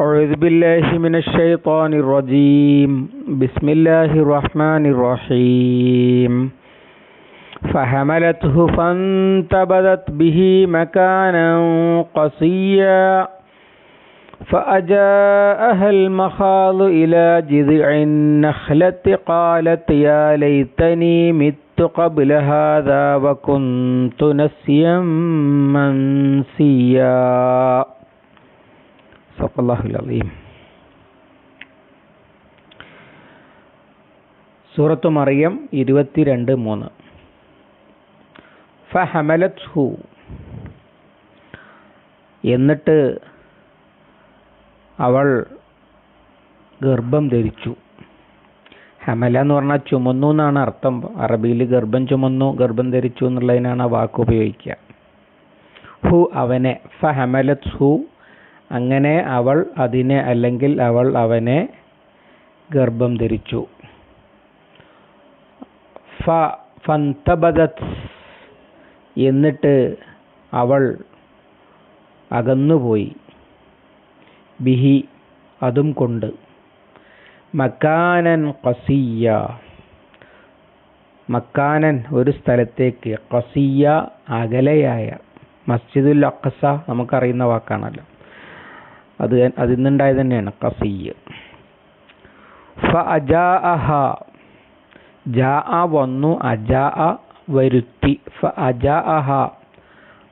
أعوذ بالله من الشيطان الرجيم. بسم الله الرحمن الرحيم. فحملته فانتبذت به مكانا قصيا. فأجاءها المخاض إلى جذع النخلة قالت يا ليتني مت قبل هذا وكنت نسيا منسيا. സഫല്ലാഹുൽ അലീം. സൂറത്തു മറിയം ഇരുപത്തിരണ്ട് മൂന്ന്. ഫഹമലത് ഹു എന്നിട്ട് അവൾ ഗർഭം ധരിച്ചു. ഹമല എന്ന് പറഞ്ഞാൽ ചുമന്നു എന്നാണ് അർത്ഥം. അറബിയിൽ ഗർഭം ചുമന്നു ഗർഭം ധരിച്ചു എന്നുള്ളതിനാണ് ആ വാക്ക് ഉപയോഗിക്കുക. ഹു അവനെ ഫഹമലത് ഹു അങ്ങനെ അവൾ അതിനെ അല്ലെങ്കിൽ അവൾ അവനെ ഗർഭം ധരിച്ചു. ഫന്തബദത് എന്നിട്ട് അവൾ അകന്നുപോയി. ബിഹി അതും കൊണ്ട്. മക്കാനൻ കസിയ മക്കാനൻ ഒരു സ്ഥലത്തേക്ക്. കസിയ അകലെയായ. മസ്ജിദുൽ അഖസ നമുക്കറിയുന്ന വാക്കാണല്ലോ. അത് അതിൽ നിന്നുണ്ടായത് തന്നെയാണ് കസിയ ഫഅജാഅഹ ജാഅ വന്നു അജാഅ വരുത്തി. ഫ അജാ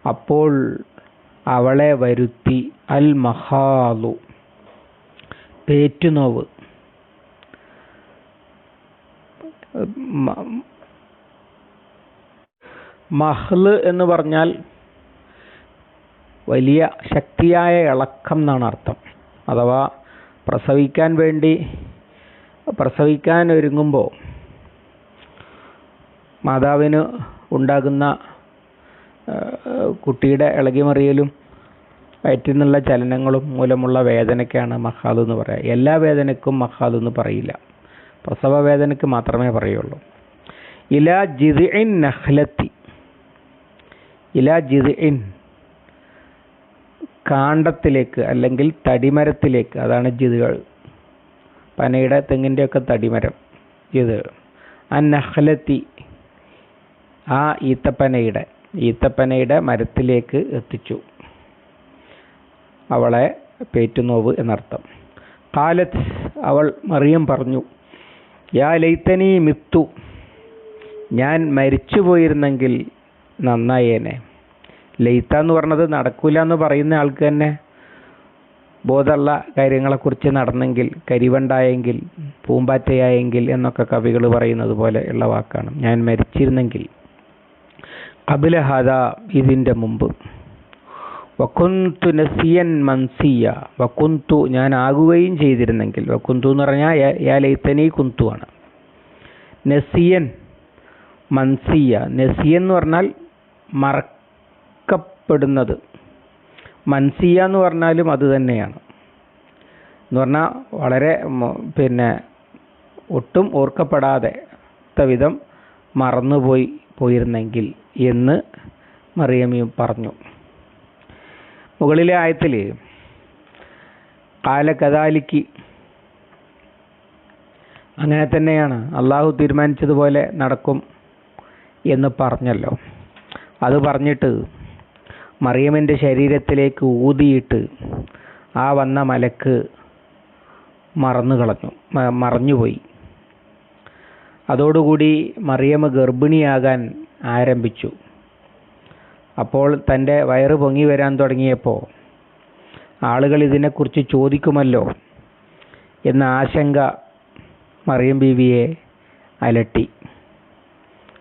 അപ്പോൾ അവളെ വരുത്തി. അൽ മഹാലു പേറ്റുനോവ് മഹ്ല് എന്ന് പറഞ്ഞാൽ വലിയ ശക്തിയായ ഇളക്കം എന്നാണ് അർത്ഥം. അഥവാ പ്രസവിക്കാൻ വേണ്ടി പ്രസവിക്കാൻ ഒരുങ്ങുമ്പോൾ മാതാവിന് ഉണ്ടാകുന്ന കുട്ടിയുടെ ഇളകിമറിയലും വയറ്റിൽ നിന്നുള്ള ചലനങ്ങളും മൂലമുള്ള വേദനയ്ക്കാണ് മഹാദ് എന്ന് പറയുക. എല്ലാ വേദനയ്ക്കും മഹാദ് എന്ന് പറയില്ല. പ്രസവ വേദനയ്ക്ക് മാത്രമേ പറയുള്ളൂ. ഇല ജിദിൻ നഹ്ലത്തി. ഇല ജിദിൻ കാണ്ടത്തിലേക്ക് അല്ലെങ്കിൽ തടിമരത്തിലേക്ക്. അതാണ് ജിതുകൾ. പനയുടെ തെങ്ങിന്റെയൊക്കെ തടിമരം. ജിതുകൾ ആ നഹ്ലത്തി ആ ഈത്തപ്പനയുടെ. ഈത്തപ്പനയുടെ മരത്തിലേക്ക് എത്തിച്ചു. അവളെ പേറ്റുനോവ് എന്നർത്ഥം. കാലത്ത് അവൾ മറിയം പറഞ്ഞു യാ ലൈത്തനി മിത്തു. ഞാൻ മരിച്ചു പോയിരുന്നെങ്കിൽ നന്നായേനെ. ലൈത്ത പറഞ്ഞത് നടക്കൂല എന്ന് പറയുന്ന ആൾക്ക് തന്നെ ബോധമുള്ള കാര്യങ്ങളെക്കുറിച്ച് നടന്നെങ്കിൽ കരിവണ്ടായെങ്കിൽ പൂമ്പാറ്റയായെങ്കിൽ എന്നൊക്കെ കവികൾ പറയുന്നത് പോലെ ഉള്ള വാക്കാണ്. ഞാൻ മരിച്ചിരുന്നെങ്കിൽ. കപിലഹദ ഇതിന്റെ മുമ്പ്. വക്കുന്തു നസിയൻ മൻസിയ. വക്കുന്തു ഞാൻ ആകുകയും ചെയ്തിരുന്നെങ്കിൽ. വക്കുന്തു എന്ന് പറഞ്ഞാൽ യാ ലൈത്തനി കുന്തു ആണ്. നസിയൻ മൻസിയ. നസിയൻ എന്ന് പറഞ്ഞാൽ മറക്കപ്പെടുന്നത് മൻസിയ എന്ന് പറഞ്ഞാലും അത് തന്നെയാണ്. എന്ന് പറഞ്ഞാൽ വളരെ പിന്നെ ഒട്ടും ഓർക്കപ്പെടാതെ വിധം മറന്നുപോയി പോയിരുന്നെങ്കിൽ എന്ന് മറിയമ്മയും പറഞ്ഞു. മുകളിലെ ആയത്തിൽ കാലകഥാലിക്ക് അങ്ങനെ തന്നെയാണ്. അള്ളാഹു തീരുമാനിച്ചതുപോലെ നടക്കും എന്ന് പറഞ്ഞല്ലോ. അത് പറഞ്ഞിട്ട് മറിയമിന്റെ ശരീരത്തിലേക്ക് ഊതിയിട്ട് ആ വന്ന മലക്ക് മറന്നു കളഞ്ഞു. മറഞ്ഞുപോയി. അതോടുകൂടി മറിയമ ഗർഭിണിയാകാൻ ആരംഭിച്ചു. അപ്പോൾ തന്റെ വയറ് പൊങ്ങി വരാൻ തുടങ്ങിയപ്പോൾ ആളുകൾ ഇതിനെക്കുറിച്ച് ചോദിക്കുമല്ലോ എന്ന ആശങ്ക മറിയം ബീവിയെ അലട്ടി.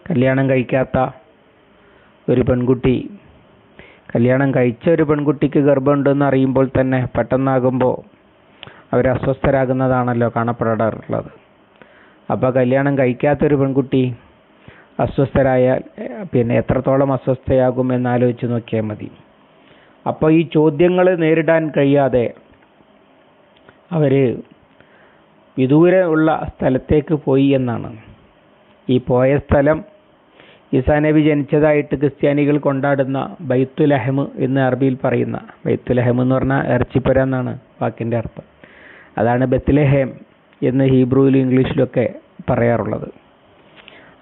കല്യാണം കഴിക്കാത്ത ഒരു പെൺകുട്ടി കല്യാണം കഴിച്ച ഒരു പെൺകുട്ടിക്ക് ഗർഭമുണ്ടെന്ന് അറിയുമ്പോൾ തന്നെ പെട്ടെന്നാകുമ്പോൾ അവർ അസ്വസ്ഥരാകുന്നതാണല്ലോ കാണപ്പെടാറുള്ളത്. അപ്പോൾ കല്യാണം കഴിക്കാത്തൊരു പെൺകുട്ടി അസ്വസ്ഥരായാൽ പിന്നെ എത്രത്തോളം അസ്വസ്ഥയാകും എന്നാലോചിച്ച് നോക്കിയാൽ മതി. അപ്പോൾ ഈ ചോദ്യങ്ങൾ നേരിടാൻ കഴിയാതെ അവർ വിദൂരമുള്ള സ്ഥലത്തേക്ക് പോയി എന്നാണ്. ഈ പോയ സ്ഥലം ഈസാ നബി ജനിച്ചതായിട്ട് ക്രിസ്ത്യാനികൾ കൊണ്ടാടുന്ന ബൈത്തുലഹമ് എന്ന് അറബിയിൽ പറയുന്ന ബൈത്തുലഹം എന്ന് പറഞ്ഞാൽ ഇറച്ചിപ്പുര എന്നാണ് വാക്കിന്റെ അർത്ഥം. അതാണ് ബത്ലഹേം എന്ന് ഹീബ്രുവിലും ഇംഗ്ലീഷിലൊക്കെ പറയാറുള്ളത്.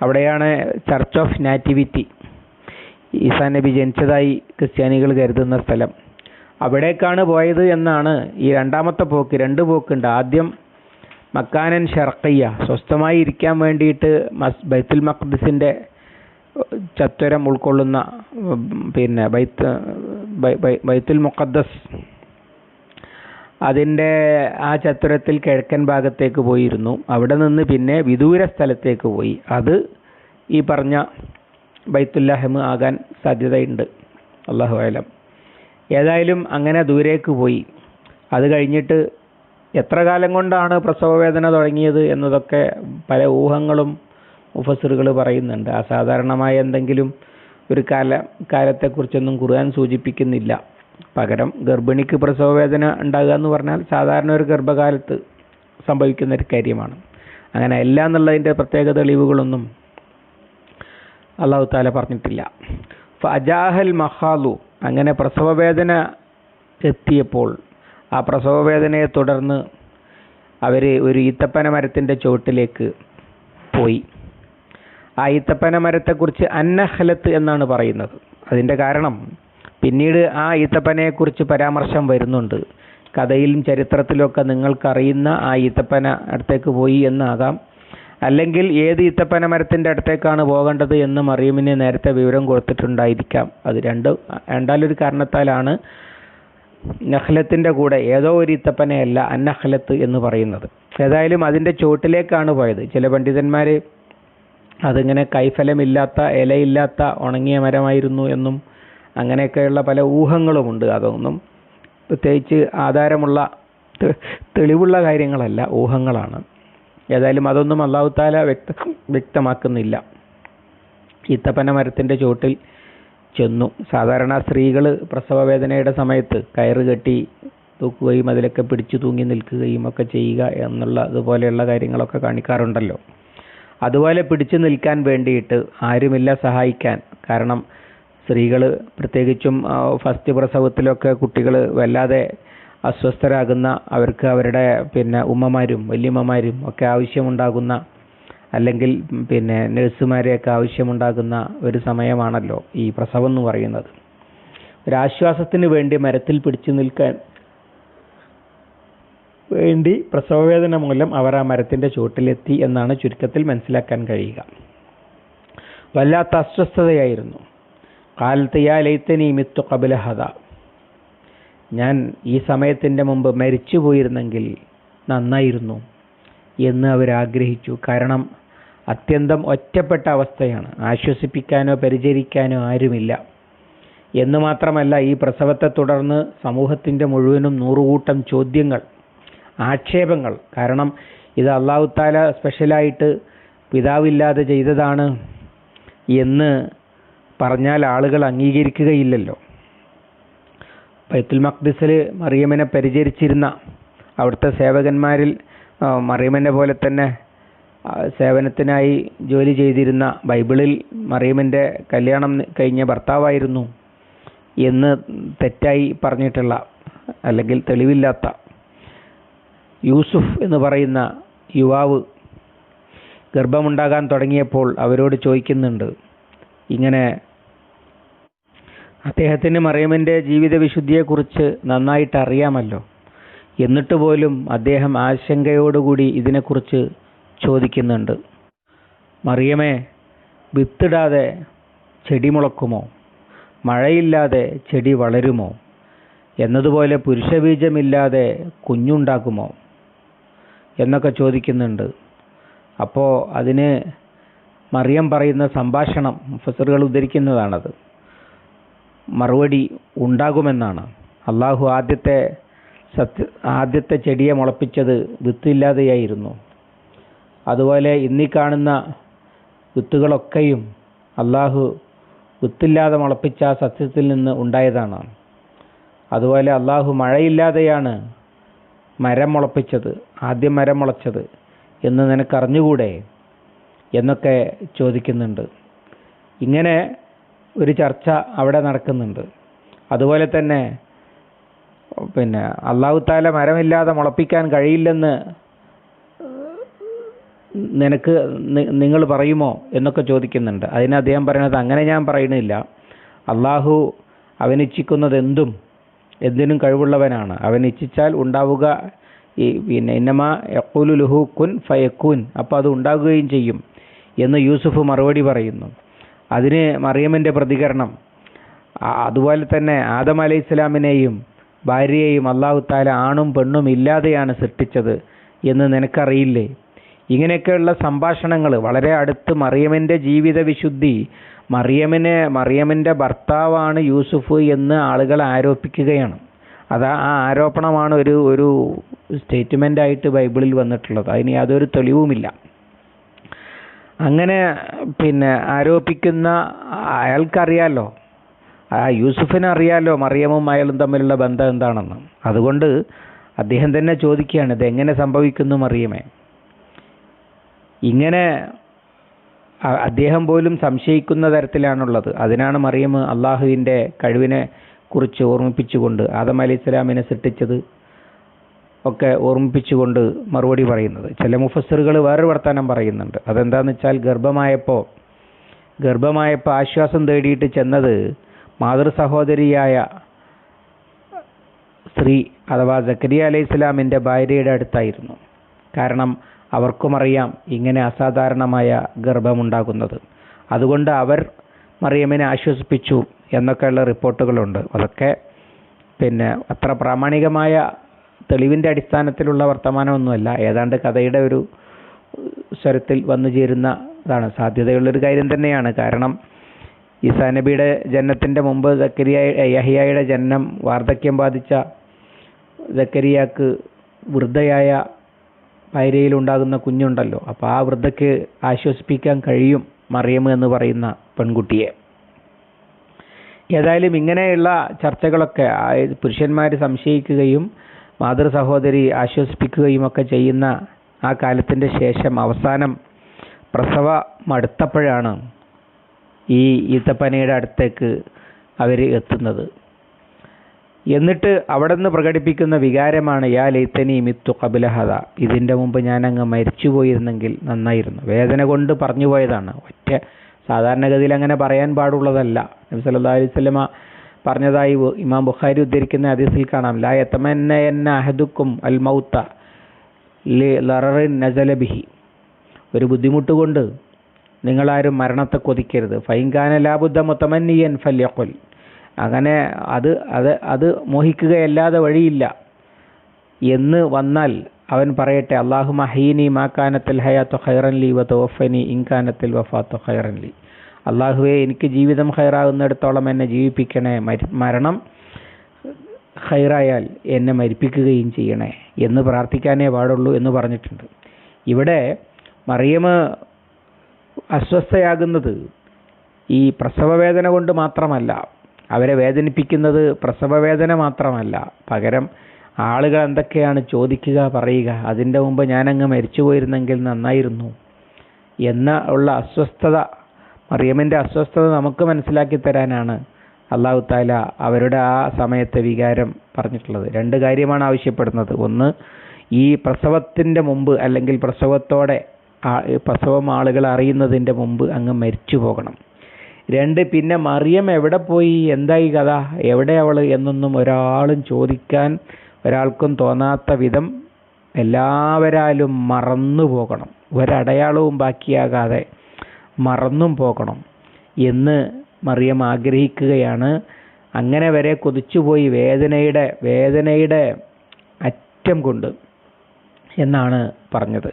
അവിടെയാണ് ചർച്ച് ഓഫ് നാറ്റിവിറ്റി ഈസാ നബി ജനിച്ചതായി ക്രിസ്ത്യാനികൾ കരുതുന്ന സ്ഥലം. അവിടേക്കാണ് പോയത് എന്നാണ് ഈ രണ്ടാമത്തെ പോക്ക് രണ്ട് പോക്കുണ്ട്. ആദ്യം മക്കാനൻ ഷർക്കയ്യ സ്വസ്ഥമായി ഇരിക്കാൻ വേണ്ടിയിട്ട് മസ് ബൈത്തുൽ മഖ്ദിസിന്റെ ചത്വരം ഉൾക്കൊള്ളുന്ന പിന്നെ ബൈത്ത് ബൈത്തുൽ മുഖദ്ദസ് അതിന്റെ ആ ചത്വരത്തിൽ കിഴക്കൻ ഭാഗത്തേക്ക് പോയിരുന്നു. അവിടെ നിന്ന് പിന്നെ വിദൂര സ്ഥലത്തേക്ക് പോയി. അത് ഈ പറഞ്ഞ ബൈത്തുല്ലഹം ആകാൻ സാധ്യതയുണ്ട്. അള്ളാഹു ആലം ഏതായാലും അങ്ങനെ ദൂരേക്ക് പോയി. അത് കഴിഞ്ഞിട്ട് എത്ര കാലം കൊണ്ടാണ് പ്രസവവേദന തുടങ്ങിയത് എന്നതൊക്കെ പല ഊഹങ്ങളും മുഫസറുകൾ പറയുന്നുണ്ട്. അസാധാരണമായ എന്തെങ്കിലും ഒരു കാല കാലത്തെക്കുറിച്ചൊന്നും ഖുർആൻ സൂചിപ്പിക്കുന്നില്ല. പകരം ഗർഭിണിക്ക് പ്രസവവേദന ഉണ്ടാകുക എന്ന് പറഞ്ഞാൽ സാധാരണ ഒരു ഗർഭകാലത്ത് സംഭവിക്കുന്ന ഒരു കാര്യമാണ്. അങ്ങനെ അല്ല എന്നുള്ളതിന്റെ പ്രത്യേക തെളിവുകളൊന്നും അള്ളാഹു താല പറഞ്ഞിട്ടില്ല. ഫജാഹൽ മഹാലു. അങ്ങനെ പ്രസവവേദന എത്തിയപ്പോൾ ആ പ്രസവവേദനയെ തുടർന്ന് അവർ ഒരു ഈത്തപ്പന മരത്തിന്റെ ചുവട്ടിലേക്ക് പോയി. ഈത്തപ്പന മരത്തെക്കുറിച്ച് അന്നഹലത്ത് എന്നാണ് പറയുന്നത്. അതിന്റെ കാരണം പിന്നീട് ആ ഈത്തപ്പനയെക്കുറിച്ച് പരാമർശം വരുന്നുണ്ട്. കഥയിലും ചരിത്രത്തിലൊക്കെ നിങ്ങൾക്കറിയുന്ന ആ ഈത്തപ്പന അടുത്തേക്ക് പോയി എന്നാകാം. അല്ലെങ്കിൽ ഏത് ഈത്തപ്പന മരത്തിന്റെ അടുത്തേക്കാണ് പോകേണ്ടത് എന്ന് മറിയമിന് നേരത്തെ വിവരം കൊടുത്തിട്ടുണ്ടായിരിക്കാം. അത് രണ്ട് രണ്ടാലൊരു കാരണത്താലാണ് നഹ്ലത്തിന്റെ കൂടെ ഏതോ ഒരു ഈത്തപ്പനയല്ല അന്നഹ്ലത്ത് എന്ന് പറയുന്നത്. ഏതായാലും അതിന്റെ ചുവട്ടിലേക്കാണ് പോയത്. ചില പണ്ഡിതന്മാർ അതിങ്ങനെ കൈഫലമില്ലാത്ത ഇലയില്ലാത്ത ഉണങ്ങിയ മരമായിരുന്നു എന്നും അങ്ങനെയൊക്കെയുള്ള പല ഊഹങ്ങളുമുണ്ട്. അതൊന്നും പ്രത്യേകിച്ച് ആധാരമുള്ള തെളിവുള്ള കാര്യങ്ങളല്ല ഊഹങ്ങളാണ്. ഏതായാലും അതൊന്നും അള്ളാഹു താല വ്യക്ത വ്യക്തമാക്കുന്നില്ല. ഈത്തപ്പന മരത്തിന്റെ ചുവട്ടിൽ ചെന്നു. സാധാരണ സ്ത്രീകൾ പ്രസവവേദനയുടെ സമയത്ത് കയറ് കെട്ടി തൂക്കുകയും അതിലൊക്കെ പിടിച്ചു തൂങ്ങി നിൽക്കുകയും ഒക്കെ ചെയ്യുക എന്നുള്ള അതുപോലെയുള്ള കാര്യങ്ങളൊക്കെ കാണിക്കാറുണ്ടല്ലോ. അതുപോലെ പിടിച്ചു നിൽക്കാൻ വേണ്ടിയിട്ട് ആരുമില്ല സഹായിക്കാൻ. കാരണം സ്ത്രീകൾ പ്രത്യേകിച്ചും ഫസ്റ്റ് പ്രസവത്തിലൊക്കെ കുട്ടികൾ വല്ലാതെ അസ്വസ്ഥരാകുന്ന അവർക്ക് അവരുടെ പിന്നെ ഉമ്മമാരും വല്യമ്മമാരും ഒക്കെ ആവശ്യമുണ്ടാകുന്ന അല്ലെങ്കിൽ പിന്നെ നഴ്സുമാരെയൊക്കെ ആവശ്യമുണ്ടാകുന്ന ഒരു സമയമാണല്ലോ ഈ പ്രസവം എന്ന് പറയുന്നത്. ഒരാശ്വാസത്തിന് വേണ്ടി മരത്തിൽ പിടിച്ചു നിൽക്കാൻ വേണ്ടി പ്രസവവേദന മൂലം അവർ ആ മരത്തിന്റെ ചുവട്ടിലെത്തി എന്നാണ് ചുരുക്കത്തിൽ മനസ്സിലാക്കാൻ കഴിയുക. വല്ലാത്ത അസ്വസ്ഥതയായിരുന്നു. കാലത്തെയാ ലൈത്തനി മിത്തു കബലഹത ഞാൻ ഈ സമയത്തിന്റെ മുമ്പ് മരിച്ചു പോയിരുന്നെങ്കിൽ നന്നായിരുന്നു എന്ന് അവരാഗ്രഹിച്ചു കാരണം അത്യന്തം ഒറ്റപ്പെട്ട അവസ്ഥയാണ്. ആശ്വസിപ്പിക്കാനോ പരിചരിക്കാനോ ആരുമില്ല. എന്ന് മാത്രമല്ല ഈ പ്രസവത്തെ തുടർന്ന് സമൂഹത്തിന്റെ മുഴുവനും നൂറുകൂട്ടം ചോദ്യങ്ങൾ ആക്ഷേപങ്ങൾ. കാരണം ഇത് അള്ളാഹു താല സ്പെഷ്യലായിട്ട് പിതാവില്ലാതെ ചെയ്തതാണ് എന്ന് പറഞ്ഞാൽ ആളുകൾ അംഗീകരിക്കുകയില്ലല്ലോ. ബൈത്തുൽ മഖ്ദിസിൽ മറിയമ്മനെ പരിചരിച്ചിരുന്ന അവിടുത്തെ സേവകന്മാരിൽ മറിയമ്മന്റെ പോലെ തന്നെ സേവനത്തിനായി ജോലി ചെയ്തിരുന്ന ബൈബിളിൽ മറിയമ്മന്റെ കല്യാണം കഴിഞ്ഞ ഭർത്താവായിരുന്നു എന്ന് തെറ്റായി പറഞ്ഞിട്ടുള്ള അല്ലെങ്കിൽ തെളിവില്ലാത്ത യൂസുഫ് എന്ന് പറയുന്ന യുവാവ് ഗർഭമുണ്ടാകാൻ തുടങ്ങിയപ്പോൾ അവരോട് ചോദിക്കുന്നുണ്ട്. ഇങ്ങനെ അദ്ദേഹത്തിന് മറിയമിന്റെ ജീവിത വിശുദ്ധിയെക്കുറിച്ച് നന്നായിട്ട് അറിയാമല്ലോ എന്നിട്ട് പോലും അദ്ദേഹം ആശങ്കയോടുകൂടി ഇതിനെക്കുറിച്ച് ചോദിക്കുന്നുണ്ട്. മറിയമേ വിത്തിടാതെ ചെടി മുളക്കുമോ? മഴയില്ലാതെ ചെടി വളരുമോ? എന്നതുപോലെ പുരുഷബീജമില്ലാതെ കുഞ്ഞുണ്ടാകുമോ? എന്നൊക്കെ ചോദിക്കുന്നുണ്ട്. അപ്പോൾ അതിന് മറിയം പറയുന്ന സംഭാഷണം മുഫസറുകൾ ഉദ്ധരിക്കുന്നതാണത്. മറുപടി ഉണ്ടാകുമെന്നാണ്. അള്ളാഹു ആദ്യത്തെ സത്യ ആദ്യത്തെ ചെടിയെ മുളപ്പിച്ചത് വിത്തില്ലാതെയായിരുന്നു. അതുപോലെ ഇന്നീ കാണുന്ന വിത്തുകളൊക്കെയും അള്ളാഹു വിത്തില്ലാതെ മുളപ്പിച്ച ആ സത്യത്തിൽ നിന്ന് ഉണ്ടായതാണ്. അതുപോലെ അള്ളാഹു മഴയില്ലാതെയാണ് മരം മുളപ്പിച്ചത്. ആദ്യം മരം മുളച്ചത് എന്ന് നിനക്കറിഞ്ഞുകൂടെ എന്നൊക്കെ ചോദിക്കുന്നുണ്ട്. ഇങ്ങനെ ഒരു ചർച്ച അവിടെ നടക്കുന്നുണ്ട്. അതുപോലെ തന്നെ പിന്നെ അള്ളാഹു താല മരമില്ലാതെ മുളപ്പിക്കാൻ കഴിയില്ലെന്ന് നിനക്ക് നിങ്ങൾ പറയുമോ എന്നൊക്കെ ചോദിക്കുന്നുണ്ട്. അതിന് അദ്ദേഹം പറയുന്നത് അങ്ങനെ ഞാൻ പറയുന്നില്ല. അള്ളാഹു അവനിച്ഛിക്കുന്നത് എന്തും എന്തിനും കഴിവുള്ളവനാണ്. അവൻ ഇച്ഛിച്ചാൽ ഉണ്ടാവുക ഈ പിന്നെ ഇന്നമ യക്കൂലു ലുഹു കുൻ ഫയക്കൂൻ അപ്പോൾ അത് ഉണ്ടാകുകയും ചെയ്യും എന്ന് യൂസുഫ് മറുപടി പറയുന്നു. അതിന് മറിയമ്മിന്റെ പ്രതികരണം അതുപോലെ തന്നെ ആദം അലൈഹി ഇസ്ലാമിനെയും ഭാര്യയെയും അള്ളാഹു താല ആണും പെണ്ണും ഇല്ലാതെയാണ് സൃഷ്ടിച്ചത് എന്ന് നിനക്കറിയില്ലേ? ഇങ്ങനെയൊക്കെയുള്ള സംഭാഷണങ്ങൾ വളരെ അടുത്ത് മറിയമിന്റെ ജീവിത വിശുദ്ധി മറിയമിനെ മറിയമിന്റെ ഭർത്താവാണ് യൂസുഫ് എന്ന് ആളുകൾ ആരോപിക്കുകയാണ്. അത് ആ ആരോപണമാണ് ഒരു ഒരു സ്റ്റേറ്റ്മെന്റ് ആയിട്ട് ബൈബിളിൽ വന്നിട്ടുള്ളത്. അതിന് യാതൊരു തെളിവുമില്ല. അങ്ങനെ പിന്നെ ആരോപിക്കുന്ന അയാൾക്കറിയാലോ? ആ യൂസുഫിന് അറിയാലോ മറിയമും അയാളും തമ്മിലുള്ള ബന്ധം എന്താണെന്ന്. അതുകൊണ്ട് അദ്ദേഹം തന്നെ ചോദിക്കുകയാണ് ഇത് എങ്ങനെ സംഭവിക്കുന്നു മറിയമേ? ഇങ്ങനെ അദ്ദേഹം പോലും സംശയിക്കുന്ന തരത്തിലാണുള്ളത്. അതിനാണ് മറിയം അള്ളാഹുവിന്റെ കഴിവിനെ കുറിച്ച് ഓർമ്മിപ്പിച്ചുകൊണ്ട് ആദം അലി ഇസ്ലാമിനെ സൃഷ്ടിച്ചത് ഒക്കെ ഓർമ്മിപ്പിച്ചുകൊണ്ട് മറുപടി പറയുന്നത്. ചില മുഫസറുകൾ വേറൊരു വർത്തമാനം പറയുന്നുണ്ട്. അതെന്താന്ന് വെച്ചാൽ ഗർഭമായപ്പോൾ ഗർഭമായപ്പോൾ ആശ്വാസം തേടിയിട്ട് ചെന്നത് മാതൃ സഹോദരിയായ സ്ത്രീ അഥവാ ജക്കരിയ അലൈഹി ഇസ്ലാമിന്റെ ഭാര്യയുടെ അടുത്തായിരുന്നു. കാരണം അവർക്കും അറിയാം ഇങ്ങനെ അസാധാരണമായ ഗർഭമുണ്ടാകുന്നത് അതുകൊണ്ട് അവർ മറിയമ്മിനെ ആശ്വസിപ്പിച്ചു. എന്നൊക്കെയുള്ള റിപ്പോർട്ടുകളുണ്ട്. അതൊക്കെ പിന്നെ അത്ര പ്രാമാണികമായ തെളിവിന്റെ അടിസ്ഥാനത്തിലുള്ള വർത്തമാനമൊന്നുമല്ല. ഏതാണ്ട് കഥയുടെ ഒരു സ്വരത്തിൽ വന്നു ചേരുന്ന ഇതാണ് സാധ്യതയുള്ളൊരു കാര്യം തന്നെയാണ്. കാരണം ഈസാ നബിയുടെ ജനനത്തിന്റെ മുമ്പ് സക്കരിയ യഹിയായുടെ ജനനം വാർദ്ധക്യം ബാധിച്ച സക്കരിയാക്ക് വൃദ്ധയായ ഭാര്യയിലുണ്ടാകുന്ന കുഞ്ഞുണ്ടല്ലോ. അപ്പോൾ ആ വൃദ്ധയ്ക്ക് ആശ്വസിപ്പിക്കാൻ കഴിയും മറിയം എന്ന് പറയുന്ന പെൺകുട്ടിയെ. ഏതായാലും ഇങ്ങനെയുള്ള ചർച്ചകളൊക്കെ പുരുഷന്മാർ സംശയിക്കുകയും മാതൃ സഹോദരി ആശ്വസിപ്പിക്കുകയും ഒക്കെ ചെയ്യുന്ന ആ കാലത്തിന്റെ ശേഷം അവസാനം പ്രസവം അടുത്തപ്പോഴാണ് ഈ ഈത്തപ്പനയുടെ അടുത്തേക്ക് അവർ എത്തുന്നത്. എന്നിട്ട് അവിടെ നിന്ന് പ്രകടിപ്പിക്കുന്ന വികാരമാണ് യാ ലൈത്തനി മിത്തു കപിലഹത ഇതിന്റെ മുമ്പ് ഞാനങ്ങ് മരിച്ചു പോയിരുന്നെങ്കിൽ നന്നായിരുന്നു. വേദന കൊണ്ട് പറഞ്ഞു പോയതാണ്. ഒറ്റ സാധാരണഗതിയിൽ അങ്ങനെ പറയാൻ പാടുള്ളതല്ല. നബി സല്ലല്ലാഹു അലൈഹി വസല്ലമ പറഞ്ഞതായി ഇമാം ബുഖാരി ഉദ്ധരിക്കുന്ന ഹദീസിൽ കാണാം. ലാ യതമന്ന എന്ന അഹദുക്കും അൽ മൗത്ത ലററിൻ നസലബിഹി ഒരു ബുദ്ധിമുട്ട് കൊണ്ട് നിങ്ങളാരും മരണത്തെ കൊതിക്കരുത്. ഫൈൻഖാന ലാബുദ്ധ മുത്തമന്നിയൻ ഫല്യക്കൊൽ അങ്ങനെ അത് അത് അത് മോഹിക്കുകയല്ലാതെ വഴിയില്ല. എന്ന് വന്നാൽ അവൻ പറയട്ടെ അള്ളാഹു മഹീനി മാക്കാനത്തിൽ ഹയാത്തു ഖൈറൻ ലി വ തോഫനി ഇൻകാനത്തിൽ വഫാത്തു ഖൈറൻ ലി. അള്ളാഹുവെ എനിക്ക് ജീവിതം ഹൈറാകുന്നിടത്തോളം എന്നെ ജീവിപ്പിക്കണേ മരണം ഹൈറായാൽ എന്നെ മരിപ്പിക്കുകയും ചെയ്യണേ എന്ന് പ്രാർത്ഥിക്കാനേ പാടുള്ളൂ എന്ന് പറഞ്ഞിട്ടുണ്ട്. ഇവിടെ മറിയമ് അസ്വസ്ഥയാകുന്നത് ഈ പ്രസവവേദന കൊണ്ട് മാത്രമല്ല അവരെ വേദനിപ്പിക്കുന്നത് പ്രസവവേദന മാത്രമല്ല പകരം ആളുകൾ എന്തൊക്കെയാണ് ചോദിക്കുക പറയുക. അതിന്റെ മുമ്പ് ഞാനങ്ങ് മരിച്ചു പോയിരുന്നെങ്കിൽ നന്നായിരുന്നു. എന്ന ഉള്ള അസ്വസ്ഥത മറിയമ്മിന്റെ അസ്വസ്ഥത നമുക്ക് മനസ്സിലാക്കി തരാനാണ് അള്ളാഹു താല അവരുടെ ആ സമയത്തെ വികാരം പറഞ്ഞിട്ടുള്ളത്. രണ്ട് കാര്യമാണ് ആവശ്യപ്പെടുന്നത്. ഒന്ന് ഈ പ്രസവത്തിന്റെ മുമ്പ് അല്ലെങ്കിൽ പ്രസവത്തോടെ പ്രസവം ആളുകൾ അറിയുന്നതിന്റെ മുമ്പ് അങ്ങ് മരിച്ചു പോകണം രണ്ട് പിന്നെ മറിയം എവിടെ പോയി? എന്തായി കഥ? എവിടെ അവൾ? എന്നൊന്നും ഒരാളും ചോദിക്കാൻ ഒരാൾക്കും തോന്നാത്ത വിധം എല്ലാവരാലും മറന്നു പോകണം. ഒരടയാളവും ബാക്കിയാകാതെ മറന്നും പോകണം എന്ന് മറിയം ആഗ്രഹിക്കുകയാണ്. അങ്ങനെ വരെ കൊതിച്ചുപോയി വേദനയുടെ വേദനയുടെ അറ്റം കൊണ്ട് എന്നാണ് പറഞ്ഞത്.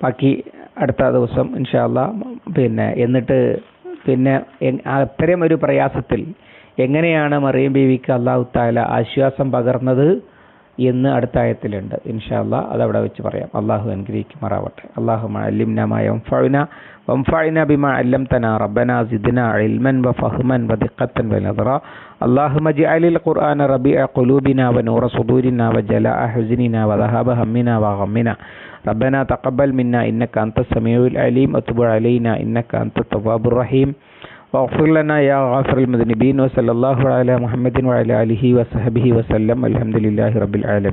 ബാക്കി അടുത്ത ദിവസം ഇൻഷാല്ല പിന്നെ എന്നിട്ട് പിന്നെ അത്തരം ഒരു പ്രയാസത്തിൽ എങ്ങനെയാണ് മറിയം ബീവിക്ക് അള്ളാഹു താല ആശ്വാസം പകർന്നത് എന്ന് അടുത്ത ആയത്തിലുണ്ട് ഇൻഷാല്ല അതവിടെ വെച്ച് പറയാം അള്ളാഹു അനുഗ്രഹിക്കുമാറാവട്ടെ അള്ളാഹു അല്ലിംനമായ വംഫഅന വംഫഅന ബിമ അല്ലംതന റബ്ബന സിദ്ന ഇൽമൻ വഫഹ്മൻ വദിഖത്തൻ വനദറ اللهم اجعل القرآن ربيع قلوبنا ونور صدورنا وجلاء حزننا وذهاب همنا وغمنا ربنا تقبل منا إنك أنت السميع العليم وتب علينا إنك أنت التواب الرحيم واغفر لنا يا غافر المذنبين وصلى الله على محمد وعلى آله وصحبه وسلم الحمد لله رب العالمين.